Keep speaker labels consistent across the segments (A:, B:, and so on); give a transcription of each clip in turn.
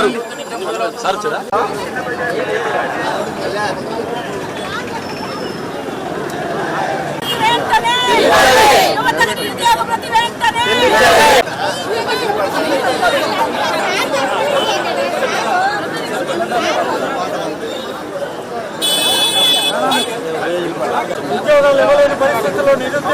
A: గారు సార్
B: చూడా?
C: ఉద్యోగాలు ఎవరు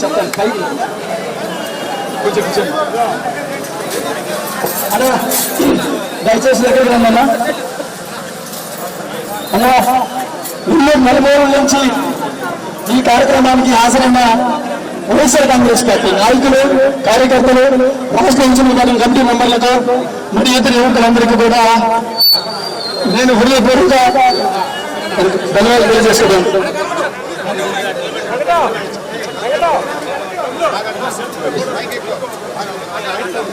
C: చెప్తాను పైకి కొంచెం కొంచెం అన్నా దయచేసి ఎక్కడికి రండి అన్నా ఇల్లు నలుమూరు నుంచి ఈ కార్యక్రమానికి హాజరైన వైఎస్ఆర్ కాంగ్రెస్ పార్టీ నాయకులు కార్యకర్తలు రాష్ట్ర ఇంజనీర్ కమిటీ మెంబర్లతో మరి ఇతర యువకులందరికీ కూడా నేను హృదయపూర్వక ధన్యవాదాలు తెలియజేసుకుంటాను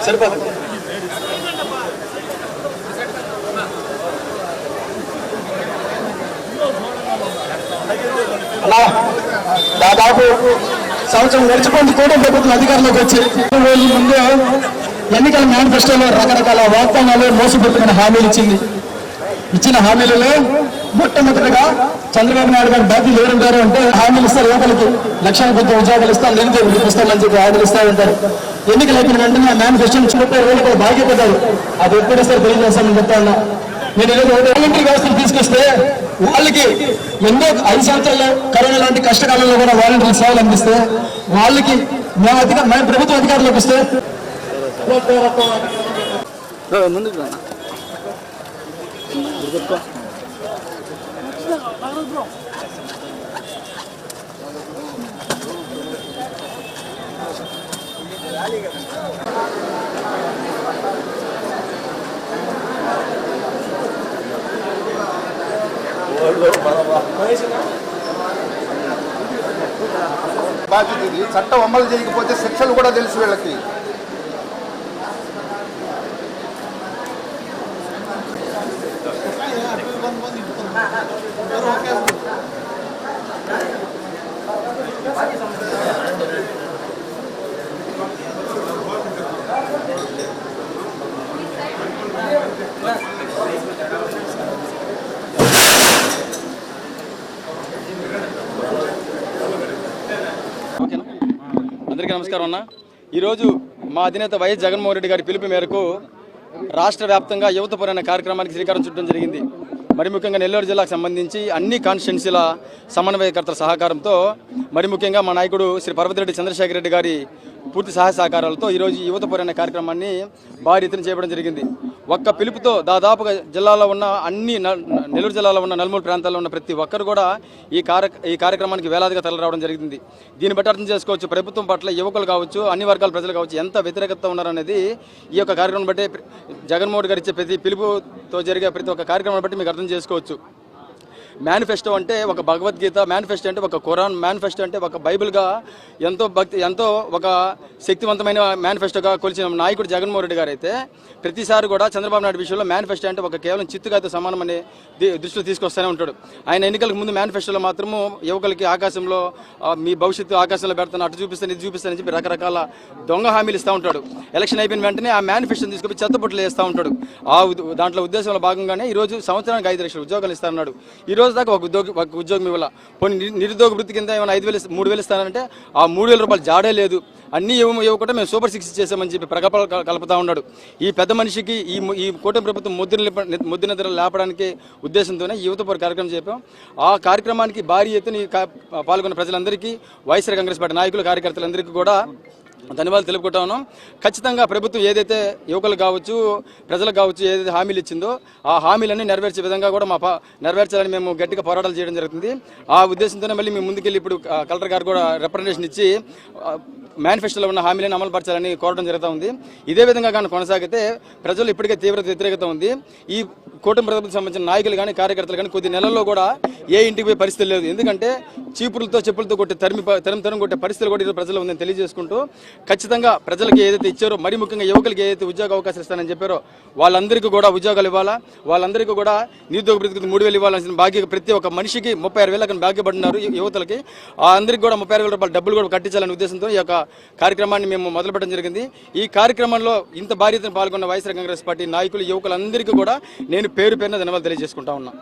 C: సరిపోదు దాదాపు సంవత్సరం గడిచిపోయింది కూటమి ప్రభుత్వం అధికారంలోకి వచ్చి. రోజుల ముందే ఎన్నికల మేనిఫెస్టోలో రకరకాల వాగ్దానాలు మోసపడుతున్న హామీలు ఇచ్చింది. ఇచ్చిన హామీలలో మొట్టమొదటిగా చంద్రబాబు నాయుడు గారు బాధ్యత ఎవరుంటారు అంటే హామీలు ఇస్తారు యువకులకి. లక్షల కొద్ది ఉద్యోగాలు ఇస్తాం లేనిదే వృత్తి ఇస్తామని చెప్పి హామీలు ఇస్తా ఉంటారు ఎన్నికలు అయిపోయిన వెంటనే ఆ మేనిఫెస్టో నుంచి ముప్పై రోజులు కూడా బాధ్యపడ్డారు అది ఎప్పుడేస్తారు తెలియజేస్తామని చెప్తా ఉన్నా. నేను ఈరోజు వాలంటరీ వ్యవస్థను తీసుకొస్తే వాళ్ళకి ఎన్నో ఐదు సంవత్సరాల్లో కరోనా లాంటి కష్టకాలంలో కూడా వాలంటీర్ సేవలు అందిస్తే వాళ్ళకి మేము అధిక మేము ప్రభుత్వ అధికారులకు ఇస్తే.
D: బాధ్యత ఇది. చట్టం అమలు చేయకపోతే శిక్షలు కూడా తెలుసు వీళ్ళకి.
E: అందరికీ నమస్కారం అన్న. ఈరోజు మా అధినేత వైఎస్ జగన్మోహన్ రెడ్డి గారి పిలుపు మేరకు రాష్ట్ర వ్యాప్తంగా యువత అనే కార్యక్రమానికి శ్రీకారం చుట్టడం జరిగింది. మరి ముఖ్యంగా నెల్లూరు జిల్లాకు సంబంధించి అన్ని కాన్స్టిట్యున్సీల సమన్వయకర్తల సహకారంతో మరి ముఖ్యంగా మా నాయకుడు శ్రీ పర్వతిరెడ్డి చంద్రశేఖర్ రెడ్డి గారి పూర్తి సహాయ సహకారాలతో ఈరోజు యువత యువతపర అనే కార్యక్రమాన్ని భారీ ఎత్తున చేయడం జరిగింది. ఒక్క పిలుపుతో దాదాపుగా జిల్లాలో ఉన్న అన్ని నెల్లూరు జిల్లాలో ఉన్న నలుమూల ప్రాంతాల్లో ఉన్న ప్రతి ఒక్కరు కూడా ఈ కార్య ఈ కార్యక్రమానికి వేలాదిగా తరలిరావడం జరిగింది. దీన్ని బట్టి అర్థం చేసుకోవచ్చు ప్రభుత్వం పట్ల యువకులు కావచ్చు అన్ని వర్గాల ప్రజలు కావచ్చు ఎంత వ్యతిరేకత ఉన్నారనేది ఈ యొక్క కార్యక్రమం బట్టి జగన్మోహన్ గారు ఇచ్చే ప్రతి పిలుపుతో జరిగే ప్రతి ఒక్క కార్యక్రమం బట్టి మీకు అర్థం చేసుకోవచ్చు. మేనిఫెస్టో అంటే ఒక భగవద్గీత మేనిఫెస్టో అంటే ఒక ఖురాన్ మేనిఫెస్టో అంటే ఒక బైబిల్గా ఎంతో భక్తి ఎంతో ఒక శక్తివంతమైన మేనిఫెస్టోగా కొలిచిన నాయకుడు జగన్మోహన్ రెడ్డి గారు అయితే ప్రతిసారి కూడా చంద్రబాబు నాయుడు విషయంలో మేనిఫెస్టో అంటే ఒక కేవలం చిత్తుగాతో సమానమని ది- దృష్టిలో తీసుకొస్తూనే ఉంటాడు. ఆయన ఎన్నికలకు ముందు మేనిఫెస్టోలో మాత్రము యువకులకి ఆకాశంలో మీ భవిష్యత్తు ఆకాశంలో పెడతాను అటు చూపిస్తాను ఇది చూపిస్తానని చెప్పి రకరకాల దొంగ హామీలు ఇస్తూ ఉంటాడు. ఎలక్షన్ అయిపోయిన వెంటనే ఆ మేనిఫెస్టోని తీసుకొని చెత్తబుట్టలు వేస్తూ ఉంటాడు. ఆ దాంట్లో ఉద్దేశంలో భాగంగానే ఈ రోజు సంవత్సరానికి ఐదు లక్షల ఉద్యోగాలు ఇస్తానన్నాడు. ఈ రోజు దాకా ఒక ఉద్యోగ ఒక ఉద్యోగం ఇవ్వాల. పోనీ నిరుద్యోగ వృత్తి కింద ఏమైనా ఐదు వేలు మూడు వేలు ఇస్తానంటే ఆ మూడు వేల రూపాయలు జాడే లేదు. అన్ని ఇవ్వ ఇవ్వకుండా మేము సూపర్ సిక్స్ చేసామని చెప్పి ప్రగల్భాలు కలుపుతా ఉన్నాడు. ఈ పెద్ద మనిషికి ఈ ఈ కూటమి ప్రభుత్వం ముద్దున నిలప- ముద్దు నిద్ర లేపడానికి ఉద్దేశంతోనే యువత పోరు కార్యక్రమం చెప్పాం ఆ కార్యక్రమానికి భారీ ఎత్తున పాల్గొన్న ప్రజలందరికీ వైఎస్ఆర్ కాంగ్రెస్ పార్టీ నాయకులు కార్యకర్తలందరికీ కూడా ధన్యవాదాలు తెలుపుకుంటా ఉన్నాం. ఖచ్చితంగా ప్రభుత్వం ఏదైతే యువకులు కావచ్చు ప్రజలకు కావచ్చు ఏదైతే హామీలు ఇచ్చిందో ఆ హామీలన్నీ నెరవేర్చే విధంగా కూడా మా నెరవేర్చాలని మేము గట్టిగా పోరాటాలు చేయడం జరుగుతుంది. ఆ ఉద్దేశంతోనే మళ్ళీ మేము ముందుకెళ్ళి ఇప్పుడు కలెక్టర్ గారు కూడా రిప్రజెంటేషన్ ఇచ్చి మేనిఫెస్టోలో ఉన్న హామీలను అమలు పరచాలని కోరడం జరుగుతూ ఉంది. ఇదే విధంగా కానీ కొనసాగితే ప్రజలు ఇప్పటికే తీవ్ర వ్యతిరేకత ఉంది. ఈ కూటమి ప్రభుత్వం సంబంధించిన నాయకులు కానీ కార్యకర్తలు కానీ కొద్ది నెలల్లో కూడా ఏ ఇంటికి పోయే పరిస్థితి లేదు. ఎందుకంటే చీపులతో చెప్పులతో కొట్టే తరిమి తరిమి తరం కొట్టే పరిస్థితులు కూడా ఈరోజు ప్రజలు ఉందని తెలియజేసుకుంటూ ఖచ్చితంగా ప్రజలకు ఏదైతే ఇచ్చారో మరి ముఖ్యంగా యువకులకి ఏదైతే ఉద్యోగ అవకాశాలు ఇస్తానని చెప్పారో వాళ్ళందరికీ కూడా ఉద్యోగాలు ఇవ్వాలా? వాళ్ళందరికీ కూడా నిరుద్యోగ బ్రతికి మూడు వేలు ఇవ్వాల్సిన బాగ్య ప్రతి ఒక్క మనిషికి ముప్పై ఆరు వేలకు బాగ్యపడినారు ఈ యువతలకి. అందరికీ కూడా ముప్పై ఆరు వేల రూపాయల డబ్బులు కూడా కట్టించాలనే ఉద్దేశంతో ఈ యొక్క కార్యక్రమాన్ని మేము మొదలుపెట్టడం జరిగింది. ఈ కార్యక్రమంలో ఇంత భారీతను పాల్గొన్న వైఎస్ఆర్ కాంగ్రెస్ పార్టీ నాయకులు యువకులందరికీ కూడా నేను పేరు పేరున ధన్యవాదాలు తెలియజేసుకుంటా ఉన్నా.